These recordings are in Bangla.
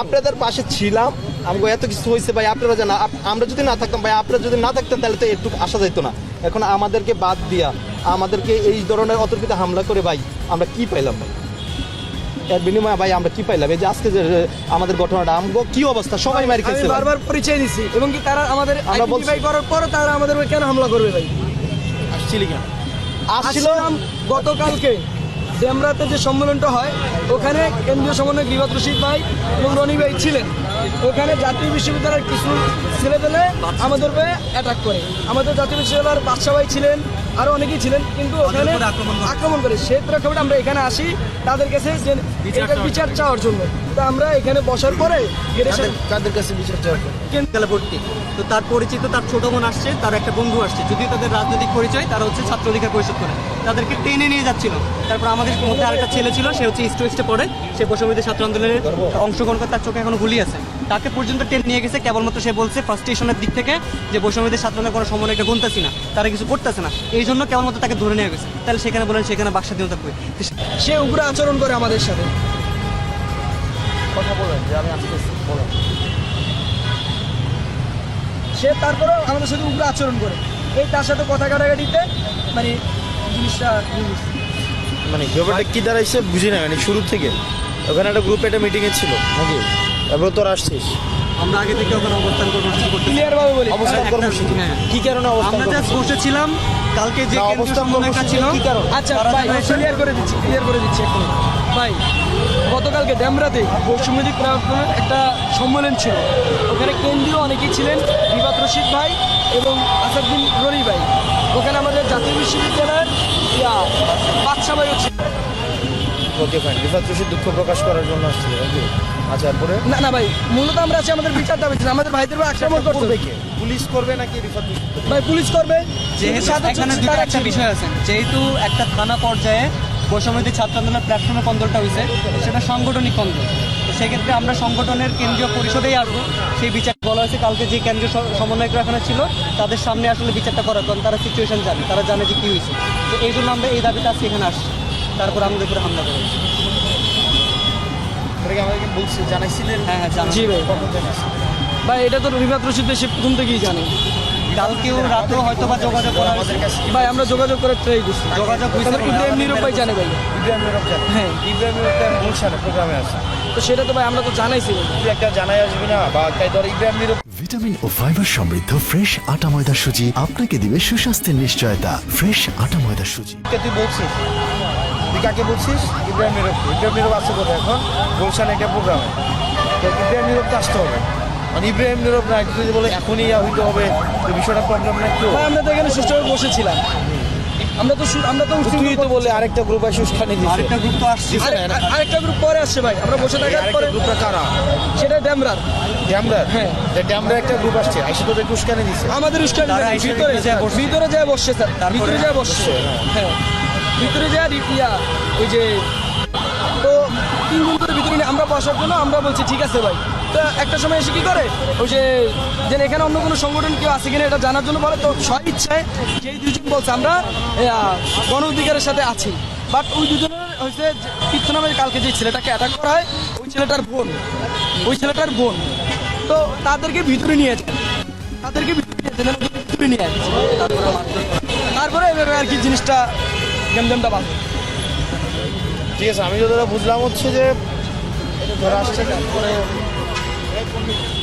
আপনাদের পাশে ছিলাম। আমাকে এত কিছু হয়েছে ভাই আপনারা জানা আমরা যদি না থাকতাম ভাই আপনারা যদি না থাকতেন তাহলে তো একটু আসা যেত না। এখন আমাদেরকে বাদ দিয়া আমাদেরকে এই ধরনের অতর্কিত হামলা করে ভাই আমরা কি পাইলাম ভাই? এর বিনিময়ে ভাই আমরা কি পাইলাম? এই যে আজকে যে আমাদের ঘটনাটা আমগো কি অবস্থা? সবাই মারি খেয়েছে বারবার পরিচয় দিচ্ছি এবং কি তারা আমাদের আইডেন্টিফাই করার পরও তারা আমাদের কেন হামলা করবে ভাই? আসছিল আসছিলাম গতকালকে। ডেমরাতে যে সম্মেলনটা হয়, ওখানে কেন্দ্রীয় সমন্বয় বিবাদ রশিদ ভাই এবং রনি ভাই ছিলেন। ওখানে জাতীয় বিশ্ববিদ্যালয়ের কিছু ছেলেপেলে আমাদের উপরে অ্যাটাক করে। আমাদের জাতীয় বিশ্ববিদ্যালয়ের বাদশা ভাই ছিলেন আরও অনেকেই ছিলেন কিন্তু ওখানে আক্রমণ করে। সে প্রেক্ষাপটে আমরা এখানে আসি তাদের কাছে যে এটার বিচার চাওয়ার জন্য। তো আমরা এখানে বসার পরে তাদের কাছে বিচার চাওয়া বিশ্ববিদ্যালয়ে ভর্তি। তো তার পরিচিত তার ছোট বোন আসছে তার একটা বন্ধু আসছে। যদিও তাদের রাজনৈতিক পরিচয় তারা হচ্ছে ছাত্র অধিকার পরিষদ করে। তাদেরকে টেনে নিয়ে যাচ্ছিল। তারপর আমাদের মধ্যে আরেকটা ছেলে ছিল সে হচ্ছে ইস্ট ওয়েস্টে পড়ে। সে বৈষম্যদের ছাত্র আন্দোলনের অংশগ্রহণ করে তার চোখে এখনও গুলি আছে। তাকে পর্যন্ত টেনে নিয়ে গেছে কেবলমাত্র সে বলছে ফার্স্ট স্টেশনের দিক থেকে যে বৈষম্যদের ছাত্র আন্দোলনের কোনো সমন্বয় এটা গুনতেছি না তারা কিছু করতেছে না। এই জন্য কেবলমাত্র তাকে ধরে নিয়ে গেছে। তাহলে সেখানে বলেন সেখানে বাক স্বাধীনতা কই সে- উগ্র আচরণ করে আমাদের সাথে। কথা বলেন যে আমি আসতেছি বলেন। সে তারপরেও আমাদের সাথে উগ্র আচরণ করে। এই তার সাথে কথা কাটাকাটিতে মানে জিনিসটা মানে ব্যাপারটা কি দাঁড়াইছে বুঝি না মানে শুরু থেকে। ওখানে একটা গ্রুপে একটা মিটিংয়ে ছিল নাকি? তারপর তোর আসছিস। আমরা আগে থেকে ওখানে অবস্থান কর্মসূচি ক্লিয়ার বলি। অবস্থান কর্মসূচি। হ্যাঁ। কি কারণে অবস্থান আমরা জাস্ট? বসেছিলাম। কালকে যে অবস্থান কর্মসূচি ছিল কি কারণ? আচ্ছা ভাই ক্লিয়ার করে দিচ্ছি ক্লিয়ার করে দিচ্ছি এখন। ভাই গতকালকে ড্যামরাতে পশ্চিমদিক প্রার্থনার একটা সম্মেলন ছিল। ওখানে কেন্দ্রীয় অনেকেই ছিলেন বিবাদ রশিদ ভাই এবং আসাদুদ্দিন রনি ভাই। ওখানে আমাদের জাতীয় বিশ্ববিদ্যালয়ের বাদশা ভাইও ছিল ওকে ফাইন রিফাত রশিদ দুঃখ প্রকাশ করার জন্য আসছিল আচ্ছা না না ভাই মূলত আমরা আছি আমাদের বিচার দাবি ছিল আমাদের ভাইদের উপর আক্রমণ করবে কে? পুলিশ করবে নাকি ভাই পুলিশ করবে। যেহেতু একটা বিষয় আছে যেহেতু একটা থানা পর্যায়ে বৈষম্যদী ছাত্র আন্দোলনের প্ল্যাটফর্মে কন্দলটা হয়েছে সেটা সাংগঠনিক কন্দল। সেক্ষেত্রে আমরা সংগঠনের কেন্দ্রীয় পরিষদেই আসব সেই বিচার বলা হয়েছে কালকে যে কেন্দ্রীয় স- সমন্বয়করা এখানে ছিল তাদের সামনে আসলে বিচারটা করার কারণ তারা সিচুয়েশন জানে তারা জানে যে কী হয়েছে। তো এই জন্য আমরা এই দাবিতে আজকে এখানে আসছি তারপর আমাদের উপরে হামলা করে এটা আমাদেরকে বলছে জানাইছিলেন। হ্যাঁ হ্যাঁ জানো জি ভাই। ভাই এটা তো রিফাত রশিদ সে প্রথম থেকেই জানে। কালকেও রাতেও হয়তো বা যোগাযোগ করা আমাদের কাছে ভাই আমরা যোগাযোগ করে ট্রাই করছি। যোগাযোগ ইব্রাহিম নিরূপ ভাই জানে ভাই। ইব্রাহিম নীরব জানে। হ্যাঁ। ইব্রাহিম নীরব গুলশানে প্রোগ্রামে আছে। তো সেটা তো ভাই আমরা তো জানাইছি। তুই একটা জানাই আসবি না বা তাই ধর ইব্রাহিম নীরব ভিটামিন ও ফাইবার সমৃদ্ধ ফ্রেশ আটা ময়দা সুজি আপনাকে দিবে সুস্বাস্থ্যের নিশ্চয়তা। ফ্রেশ আটা ময়দা সুজি। তুই বলছিস? তুই কাকে বলছিস? ইব্রাহিম নীরব ইব্রাহিম নীরব আছে কোথায় এখন? গুলশানে একটা প্রোগ্রামে তো ইব্রাহিম নীরবকে আসতে হবে। মানে ইব্রাহিম নীরব না একটু যদি বলে এখনই ইয়া হইতে হবে তো বিষয়টা প্রবলেম না একটু? আমরা তো এখানে সুষ্ঠুভাবে বসেছিলাম। আমরা তো আমরা তো তুই তো বলে আরেকটা গ্রুপ আছে উস্কানি দিছে। আরেকটা গ্রুপ তো আসছে। আরেক- আরেকটা গ্রুপ পরে আসছে ভাই। আমরা বসে থাকার পরে গ্রুপটা কারা? সেটা ড্যামরার। ড্যামরার? হ্যাঁ। ড্যামরার একটা গ্রুপ আসছে। আইসে তোদের উস্কানি দিছে। আমাদের উস্কানি ভিতরে যায় বসছে। ভিতরে যায় বসছে স্যার। ভিতরে যায় বসছে। হ্যাঁ। ভিতরে যায় ইয়া ওই যে তো তিন দিন ধরে ভিতরে আমরা বসার জন্য আমরা বলছি ঠিক আছে ভাই। তো একটা সময় এসে কী করে? ওই যে যেন এখানে অন্য কোনো সংগঠন কেউ আছে কিনা এটা জানার জন্য বলে তো সব ইচ্ছায় যেই দুজন বলছে আমরা গণ অধিকারের সাথে আছি। বাট ওই দুজনের হয়েছে তীর্থ নামের কালকে যে ছেলেটাকে অ্যাটাক করা হয় ওই ছেলেটার বোন ওই ছেলেটার বোন। তো তাদেরকে ভিতরে নিয়ে যায়। তাদেরকে ভিতরে নিয়ে যায়, ভিতরে নিয়ে তারপরে এভাবে আর কি জিনিসটা গেমজামটা বাঁধে ঠিক আছে আমি যতটা বুঝলাম হচ্ছে যে এটা ধরে আসছে তারপরে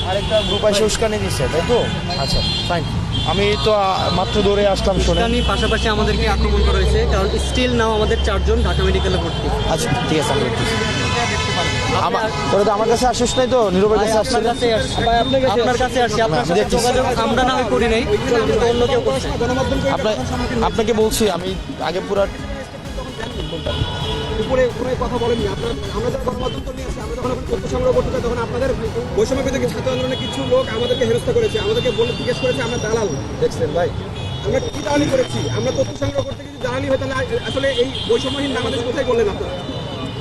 আরেকটা গ্রুপ আছে উস্কানি দিচ্ছে তাই তো? আচ্ছা ফাইন আমি তো মাত্র দৌড়ে আসলাম শুনে উস্কানি পাশাপাশি আমাদেরকে আক্রমণ করা হয়েছে কারণ স্টিল নাও আমাদের চারজন ঢাকা মেডিকেলে ভর্তি। আচ্ছা ঠিক আছে আমি আমার তোরা তো আমার কাছে আসিস নাই তো? নীরবের কাছে আসছে। আপনার কাছে আসছি। আপনার আমি সাথে যোগাযোগ আমরা না করি নাই। অন্য কেউ করছে। আপনাকে বলছি আমি আগে পুরো উপরে উপরে কথা বলেননি। আপনার আমরা যখন গণমাধ্যম কর্মী আছি আমরা যখন তথ্য সংগ্রহ করতে চাই তখন আপনাদের বৈষম্য থেকে ছাত্র আন্দোলনের কিছু লোক আমাদেরকে হেরস্তা করেছে আমাদেরকে বলে জিজ্ঞেস করেছে আমরা দালাল। দেখছেন ভাই। আমরা কি দালালি করেছি? আমরা তথ্য সংগ্রহ করতে যদি দালালি হয় তাহলে আসলে এই বৈষম্যহীন বাংলাদেশ কোথায় করলেন আপনারা?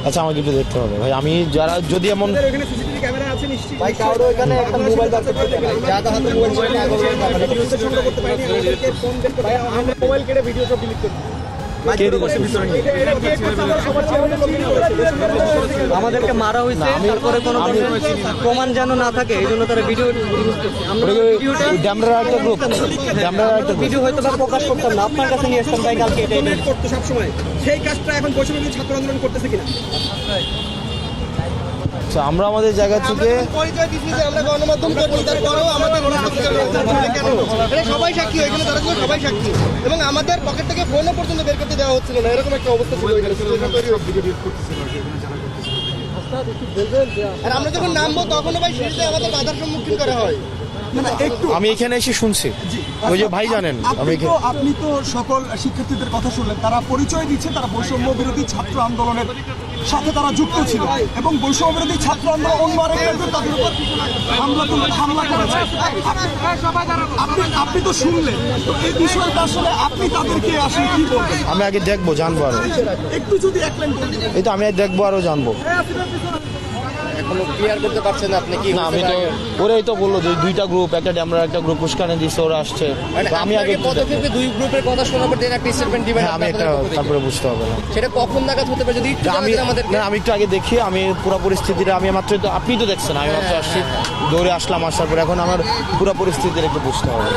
আচ্ছা আমাকে একটু দেখতে হবে। ভাই আমি যারা যদি এমন আমাদের সিসিটিভি ক্যামেরা আছে নিশ্চয়ই ভাই, কারও এখানে একটা মোবাইল বার করতে হাতে মোবাইল আগে পারিনি আমাদেরকে ফোন বের করে আমরা মোবাইল কেটে ভিডিও সব ডিলিট করি আমাদেরকে মারা হয়েছে তারপরে কোনো প্রমাণ যেন না থাকে এই জন্য তারা ভিডিও ভিডিও হয়তো বা প্রকাশ করতাম না। আপনার কাছে নিয়ে আসতাম তাই কালকে করতো সবসময়। সেই কাজটা এখন বিরোধী ছাত্র আন্দোলন করতেছে কিনা? আচ্ছা, আমরা আমাদের জায়গা থেকে পরিচয় দিচ্ছি যে আমরা গণমাধ্যম করছি তারপরেও আমাদের সবাই সাক্ষী এখানে যারা ছিল সবাই সাক্ষী। এবং আমাদের পকেট থেকে ফোনও পর্যন্ত বের করতে দেওয়া হচ্ছিল না এরকম একটা অবস্থা ছিল। আর আমরা যখন নামবো তখনও ভাই সিঁড়িতে আমাদের বাধার সম্মুখীন করা হয়। একটু আমি এখানে এসে শুনছি। ওই যে ভাই জানেন আমি আপনি আপনি তো সকল শিক্ষার্থীদের কথা শুনলেন। তারা পরিচয় দিচ্ছে তারা বৈষম্য বিরোধী ছাত্র আন্দোলনের সাথে তারা যুক্ত ছিল। এবং বৈষম্য বিরোধী ছাত্র আন্দোলন অন্য তাদের উপর হামলা হামলা করেছে। আপনি আপনি তো শুনলেন। তো এই বিষয়টা আসলে আপনি তাদেরকে আসলে কি বলবেন? আমি আগে দেখব জানব আরও। একটু যদি এক লাইন এই তো আমি দেখব আরও জানব। না আমি তো ওরাই তো বলল যে দুইটা গ্রুপ একটা ড্যামরা একটা গ্রুপ উস্কানে দিচ্ছে ওরা আসছে। আমি আগে পদক্ষেপে দুই গ্রুপের কথা শোনার পর দেন একটা স্টেটমেন্ট দিবেন হ্যাঁ আমি একটা। তারপরে বুঝতে হবে না। সেটা কখন নাগাদ হতে পারে? যদি আমি আমাদের না আমি একটু আগে দেখি আমি পুরো পরিস্থিতিটা আমি মাত্র তো আপনি তো দেখছেন আমি মাত্র আসছি দৌড়ে আসলাম আসার পর এখন আমার পুরো পরিস্থিতির একটু বুঝতে হবে।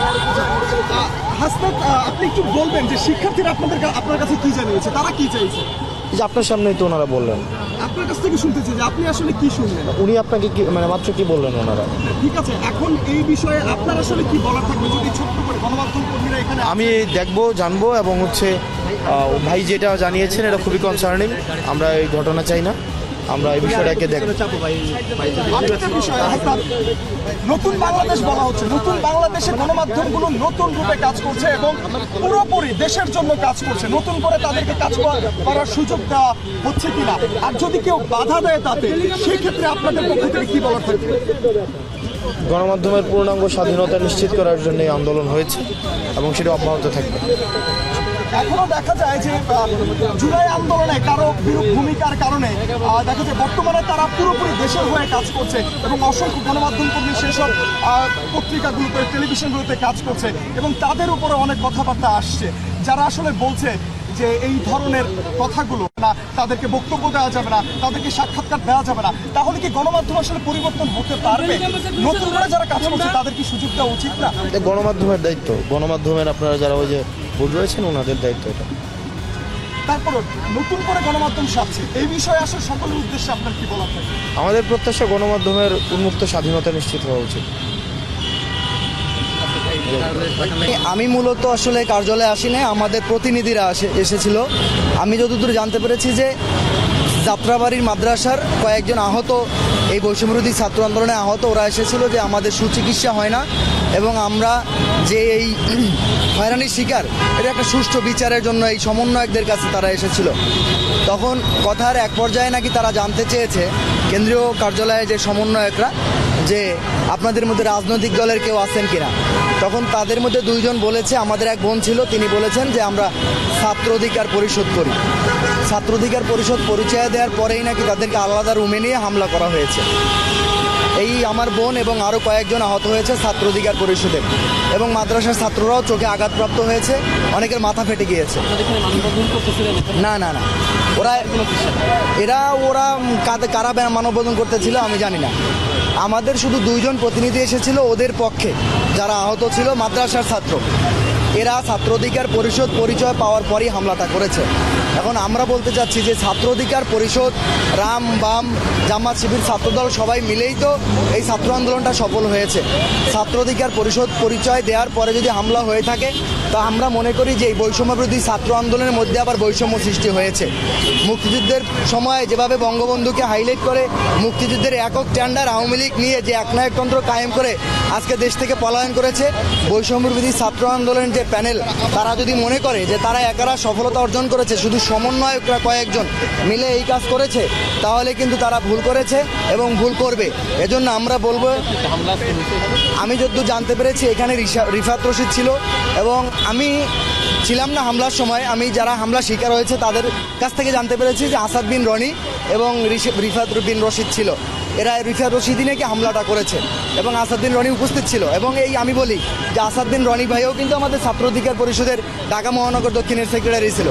হাসনাত আপনি একটু বলবেন যে শিক্ষার্থীরা আপনাদের আপনার কাছে কি জানিয়েছে? তারা কি চাইছে? যে আপনার সামনেই তো ওনারা বললেন। আপনার কাছ থেকে শুনতেছি যে আপনি আসলে কি শুনলেন? উনি আপনাকে কি মানে মাত্র কি বললেন ওনারা? ঠিক আছে এখন এই বিষয়ে আপনার আসলে কি বলার থাকবে? যদি ছোট্ট করে গণমাধ্যম কর্মীরা এখানে আমি দেখব জানব এবং হচ্ছে ভাই যেটা জানিয়েছেন এটা খুবই কনসার্নিং আমরা এই ঘটনা চাই না। আমরা এই বিষয়টাকে আরেকটা নতুন বাংলাদেশ বলা হচ্ছে। নতুন বাংলাদেশে গণমাধ্যমগুলো নতুন রূপে কাজ করছে এবং পুরোপুরি দেশের জন্য কাজ করছে। নতুন করে তাদেরকে কাজ করা- করার সুযোগ দেওয়া হচ্ছে কিনা? আর যদি কেউ বাধা দেয় তাতে সেই ক্ষেত্রে আপনাদের পক্ষ থেকে কি বলার থাকবে? গণমাধ্যমের পূর্ণাঙ্গ স্বাধীনতা নিশ্চিত করার জন্য এই আন্দোলন হয়েছে এবং সেটা অব্যাহত থাকবে। এখনও দেখা যায় যে জুলাই আন্দোলনে কারও বিরূপ ভূমিকার কারণে দেখা যায় বর্তমানে তারা পুরোপুরি দেশের হয়ে কাজ করছে এবং অসংখ্য গণমাধ্যম কর্মী সেসব পত্রিকাগুলোতে, টেলিভিশনগুলোতে কাজ করছে এবং তাদের উপরে অনেক কথাবার্তা আসছে। যারা আসলে বলছে যে এই ধরনের কথাগুলো না, তাদেরকে বক্তব্য দেওয়া যাবে না, তাদেরকে সাক্ষাৎকার দেওয়া যাবে না, তাহলে কি গণমাধ্যম আসলে পরিবর্তন হতে পারবে? নতুন করে যারা কাজ করছে, তাদের কি সুযোগ দেওয়া উচিত না? গণমাধ্যমের দায়িত্ব। গণমাধ্যমের আপনারা যারা ওই যে বোর্ড রয়েছেন ওনাদের দায়িত্ব এটা। তারপর নতুন করে গণমাধ্যম সাজছে। এই বিষয়ে আসলে সকলের উদ্দেশ্যে আপনার কি বলার থাকে? আমাদের প্রত্যাশা গণমাধ্যমের উন্মুক্ত স্বাধীনতা নিশ্চিত হওয়া উচিত। আমি মূলত আসলে কার্যালয়ে আসিনি আমাদের প্রতিনিধিরা আসে এসেছিল। আমি যতদূর জানতে পেরেছি যে যাত্রাবাড়ির মাদ্রাসার কয়েকজন আহত এই বৈষম্যবিরোধী ছাত্র আন্দোলনে আহত ওরা এসেছিল যে আমাদের সুচিকিৎসা হয় না এবং আমরা যে এই হয়রানির শিকার, এটা একটা সুষ্ঠু বিচারের জন্য এই সমন্বয়কদের কাছে তারা এসেছিল। তখন কথার এক পর্যায়ে নাকি তারা জানতে চেয়েছে, কেন্দ্রীয় কার্যালয়ে যে সমন্বয়করা যে আপনাদের মধ্যে রাজনৈতিক দলের কেউ আছেন কিনা। তখন তাদের মধ্যে দুইজন বলেছে, আমাদের এক বোন ছিল, তিনি বলেছেন যে আমরা ছাত্র অধিকার পরিশোধ করি। ছাত্র অধিকার পরিষদ পরিচয় দেওয়ার পরেই নাকি তাদেরকে আলাদা রুমে নিয়ে হামলা করা হয়েছে। এই আমার বোন এবং আরও কয়েকজন আহত হয়েছে ছাত্র অধিকার পরিষদের এবং মাদ্রাসার ছাত্ররাও চোখে আঘাতপ্রাপ্ত হয়েছে, অনেকের মাথা ফেটে গিয়েছে। না না না। ওরা, এরা, ওরা কারা মানববন্ধন করতেছিল আমি জানি না। আমাদের শুধু দুইজন প্রতিনিধি এসেছিল ওদের পক্ষে, যারা আহত ছিল মাদ্রাসার ছাত্র। এরা ছাত্র অধিকার পরিষদ পরিচয় পাওয়ার পরই হামলাটা করেছে। এখন আমরা বলতে চাচ্ছি যে ছাত্র অধিকার পরিষদ, রাম, বাম, জামাত, শিবির, ছাত্রদল সবাই মিলেই তো এই ছাত্র আন্দোলনটা সফল হয়েছে। ছাত্র অধিকার পরিষদ পরিচয় দেওয়ার পরে যদি হামলা হয়ে থাকে, তা আমরা মনে করি যে এই বৈষম্য বিরোধী ছাত্র আন্দোলনের মধ্যে আবার বৈষম্য সৃষ্টি হয়েছে। মুক্তিযুদ্ধের সময় যেভাবে বঙ্গবন্ধুকে হাইলাইট করে, মুক্তিযুদ্ধের একক টেন্ডার আওয়ামী লীগ নিয়ে যে একনায়কতন্ত্র কায়েম করে আজকে দেশ থেকে পলায়ন করেছে বৈষম্য বিরোধী ছাত্র আন্দোলনের যে প্যানেল, তারা যদি মনে করে যে তারা একারা সফলতা অর্জন করেছে, শুধু সমন্বয়করা কয়েকজন মিলে এই কাজ করেছে, তাহলে কিন্তু তারা ভুল করেছে এবং ভুল করবে। এজন্য আমরা বলব, আমি যদ্দূর জানতে পেরেছি, এখানে রিফাত রশিদ ছিল এবং আমি ছিলাম না হামলার সময়। আমি যারা হামলা শিকার হয়েছে, তাদের কাছ থেকে জানতে পেরেছি যে আসাদ বিন রনি এবং রিফাত বিন রশিদ ছিল। এরা রিফাত রশিদই নাকি হামলাটা করেছে এবং আসাদুদ্দিন রনি উপস্থিত ছিল। এবং এই আমি বলি যে আসাদুদ্দিন রনি ভাইও কিন্তু আমাদের ছাত্র অধিকার পরিষদের ঢাকা মহানগর দক্ষিণের সেক্রেটারি ছিল।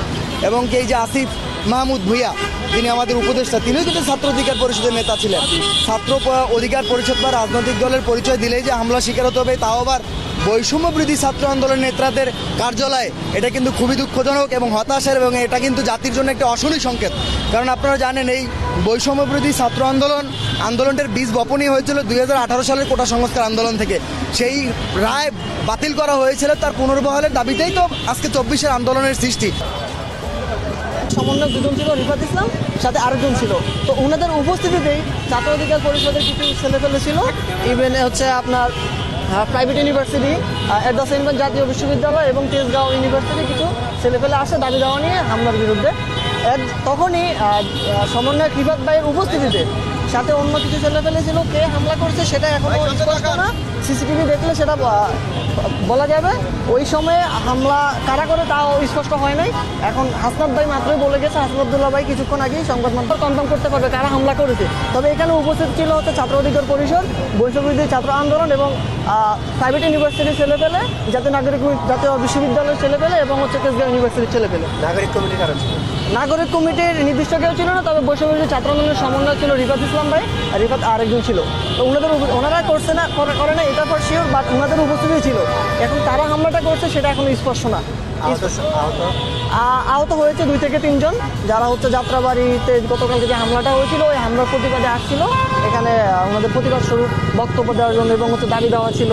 এবং এই যে আসিফ মাহমুদ ভুইয়া, যিনি আমাদের উপদেষ্টা, তিনিও কিন্তু ছাত্র অধিকার পরিষদের নেতা ছিলেন। ছাত্র অধিকার পরিষদ বা রাজনৈতিক দলের পরিচয় দিলেই যে হামলা শিকার হতে হবে, তাও আবার বৈষম্য বৃদ্ধি ছাত্র আন্দোলন নেতাদের কার্যালয়ে। এটা কিন্তু খুবই দুঃখজনক এবং হতাশার এবং এটা কিন্তু জাতির জন্য একটা অশনি সংকেত। কারণ আপনারা জানেন, এই বৈষম্য বৃদ্ধি ছাত্র আন্দোলন, আন্দোলনটার বীজ বপনই হয়েছিল দুই হাজার আঠারো সালের কোটা সংস্কার আন্দোলন থেকে। সেই রায় বাতিল করা হয়েছিল তার পুনর্বহালের দাবিতেই তো আজকে চব্বিশের আন্দোলনের সৃষ্টি। সমন্বয়ক দুজন ছিল, রিফাত ইসলাম, সাথে আরেকজন ছিল। তো ওনাদের উপস্থিতিতেই ছাত্র অধিকার পরিষদের কিছু ছেলেপেলে ছিল। ইভেন হচ্ছে আপনার private university at the same জাতীয় বিশ্ববিদ্যালয় এবং তেজগাঁও ইউনিভার্সিটি কিছু ছেলেপেলে আসে দাবি দেওয়া নিয়ে হামলার বিরুদ্ধে। তখনই সমন্বয় সমন্বয়ক রিফাত ভাইয়ের উপস্থিতিতে সাথে অন্য কিছু ছেলেপেলে ছিল কে হামলা করছে সেটা এখনও স্পষ্ট না। সিসিটিভি দেখলে সেটা বলা যাবে। ওই সময়ে হামলা কারা করে তাও স্পষ্ট হয় নাই। এখন হাসনাত ভাই মাত্রই বলে গেছে। হাসনাতুল্লাহ ভাই কিছুক্ষণ আগেই সংবাদ মাধ্যম কনফার্ম করতে পারবে কারা হামলা করেছে। তবে এখানে উপস্থিত ছিল হচ্ছে ছাত্র অধিকার পরিষদ বৈষম্যবিধি ছাত্র আন্দোলন এবং প্রাইভেট ইউনিভার্সিটির ছেলেপেলে জাতীয় নাগরিক জাতীয় বিশ্ববিদ্যালয়ের ছেলেপেলে এবং হচ্ছে তেজগাঁও ইউনিভার্সিটির ছেলেপেলে নাগরিক কমিটি কারণ নাগরিক কমিটির নির্দিষ্ট কেউ ছিল না তবে বৈষম্যবিধি ছাত্র আন্দোলনের সমন্বয় ছিল রিফাত ইসলাম ভাই আর রিফাত আরেকজন ছিল। তো ওনাদের ওনারা করছে না করে করে না এটা ফর শিওর বাট ওনাদের উপস্থিতি ছিল। এখন তারা হামলাটা করছে সেটা এখন স্পষ্ট না। আহত হয়েছে দুই থেকে তিনজন যারা হচ্ছে যাত্রাবাড়িতে গতকাল যে হামলাটা হয়েছিল ওই হামলার প্রতিবাদে আসছিল। এখানে আমাদের প্রতিবাদ স্বরূপ বক্তব্য দেওয়ার জন্য এবং হচ্ছে দাবি দেওয়া ছিল।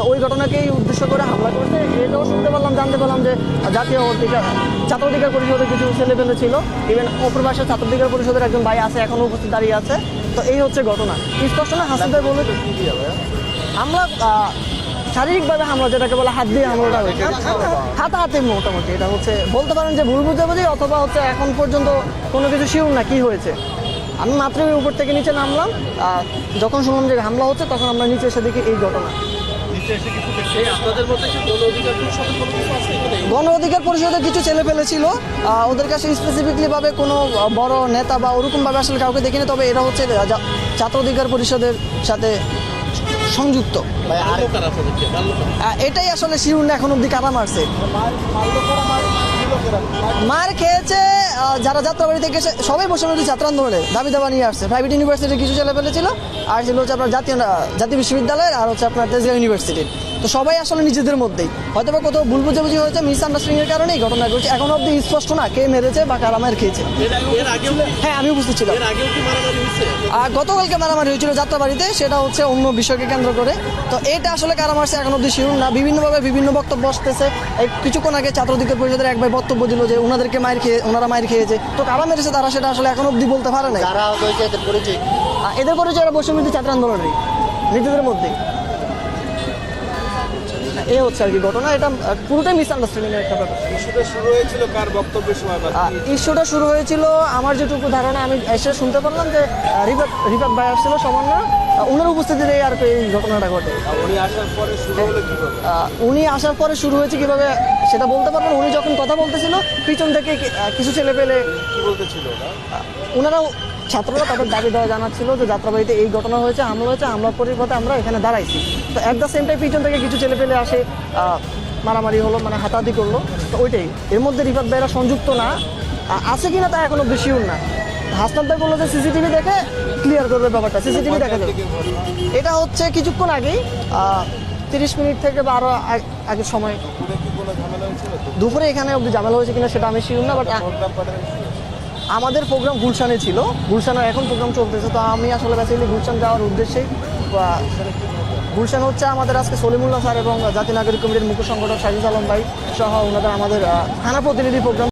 তো ওই ঘটনাকেই উদ্দেশ্য করে হামলা করছে। এটাও শুনতে পারলাম জানতে পারলাম যে জাতীয় অধিকার ছাত্র অধিকার পরিষদের কিছু ছেলেপেলে ছিল। ইভেন অপ্রবাসের ছাত্র অধিকার পরিষদের একজন ভাই আছে এখনও উপস্থিত দাঁড়িয়ে আছে। তো এই হচ্ছে ঘটনা। স্পষ্ট না হাসিদ ভাই বলে আহ, শারীরিকভাবে হামলা যেটাকে বলে হাত দিয়ে হামলাটা হয়েছে। হাতাহাতি মোটামুটি এটা হচ্ছে বলতে পারেন যে ভুল বুঝাবুঝি অথবা হচ্ছে এখন পর্যন্ত কোনো কিছু শিউর না কি হয়েছে। আমি মাত্রই উপর থেকে নিচে নামলাম। যখন শুনলাম যে হামলা হচ্ছে তখন আমরা নিচে এসে দেখি এই ঘটনা। গণ অধিকার পরিষদের কিছু ছেলে পেলে ছিল। ওদের কাছে স্পেসিফিকলি ভাবে কোনো বড় নেতা বা ওরকম ভাবে আসলে কাউকে দেখিনি তবে এরা হচ্ছে ছাত্র অধিকার পরিষদের সাথে সংযুক্ত। এটাই আসলে শিরুন এখন অব্দি কারা মারছে? মার খেয়েছে যারা যাত্রাবাড়ি থেকে সবাই বসে রয়েছে ছাত্র আন্দোলনে দাবি দাবা নিয়ে আসছে। প্রাইভেট ইউনিভার্সিটির কিছু ছেলে ফেলেছিল আর ছিল হচ্ছে আপনার জাতীয় জাতীয় বিশ্ববিদ্যালয়ের, আর হচ্ছে আপনার তেজগাঁও ইউনিভার্সিটির তো সবাই আসলে নিজেদের মধ্যেই। হয়তো বা কোথাও ভুল বুঝাবুঝি হয়েছে মিস আন্ডারস্ট্যান্ডিং এর কারণে ঘটনা ঘটছে। এখন অব্দি স্পষ্ট না কে মেরেছে বা কারা মার খেয়েছে। হ্যাঁ আমি উপস্থিত ছিলাম। আর গতকালকে মারামারি হয়েছিল যাত্রাবাড়িতে সেটা হচ্ছে অন্য বিষয়কে কেন্দ্র করে। তো এটা আসলে কারা মারছে এখন অব্দি শিরুন না। বিভিন্নভাবে বিভিন্ন বক্তব্য আসতেছে। এই কিছুক্ষণ আগে ছাত্র অধিকার পরিষদের এক ভাই বক্তব্য দিল যে ওনাদেরকে মায়ের খেয়ে ওনারা মায়ের খেয়েছে। তো কারা মেরেছে তারা সেটা আসলে এখন অব্দি বলতে পারে না এদের পরিচয়? এরা বৈষম্যবিধি ছাত্র আন্দোলনের নিজেদের মধ্যে এ হচ্ছে আর কি ঘটনা এটা পুরোটাই মিসআন্ডারস্ট্যান্ডিং এর একটা ব্যাপার। ইস্যুটা শুরু হয়েছিল কার বক্তব্যের সময় ইস্যুটা শুরু হয়েছিল আমার যেটুকু ধারণা আমি এসে শুনতে পারলাম যে রিফাত রিফাত ভাই আসছিল সমন্বয় আহ, ওনার উপস্থিতিতে আর কি এই ঘটনাটা ঘটে। উনি আসার পরে শুরু হলো কীভাবে? উনি আসার পরে শুরু হয়েছে কীভাবে সেটা বলতে পারব উনি যখন কথা বলতেছিল পিছন থেকে কিছু ছেলে পেলে কি বলতেছিল ওরা? ওনারাও ছাত্ররা তাদের দাবি দেওয়া জানাচ্ছিল যে যাত্রাবাড়িতে এই ঘটনা হয়েছে, হামলা হয়েছে হামলার পরিবর্তে আমরা এখানে দাঁড়াইছি। তো অ্যাট দ্য সেম টাইম পিছন থেকে কিছু ছেলে পেলে আসে মারামারি হলো মানে হাতাহাতি করল। তো ওইটাই। এর মধ্যে রিফাত ভাইরা সংযুক্ত না। আছে কিনা তা এখনও বেশিও না। হাসনাত বলল যে সিসিটিভি দেখে ক্লিয়ার করবে ব্যাপারটা, সিসিটিভি দেখা যাবে। এটা হচ্ছে কিছুক্ষণ আগেই তিরিশ মিনিট থেকে বা আরও আগ- আগের সময়। দুপুরে এখানে অব্দি ঝামেলা হয়েছে কিনা সেটা আমি শিওর না বাট আমাদের প্রোগ্রাম গুলশানে ছিল। গুলশানের এখন প্রোগ্রাম চলতেছে, তো আমি আসলে বেসিক্যালি গুলশান যাওয়ার উদ্দেশ্যেই গুলশান হচ্ছে আমাদের আজকে সলিমুল্লাহ স্যার এবং জাতীয় নাগরিক কমিটির মুখ্য সংগঠক শাহিদ আলম ভাই সহ ওনাদের আমাদের থানা প্রতিনিধি প্রোগ্রাম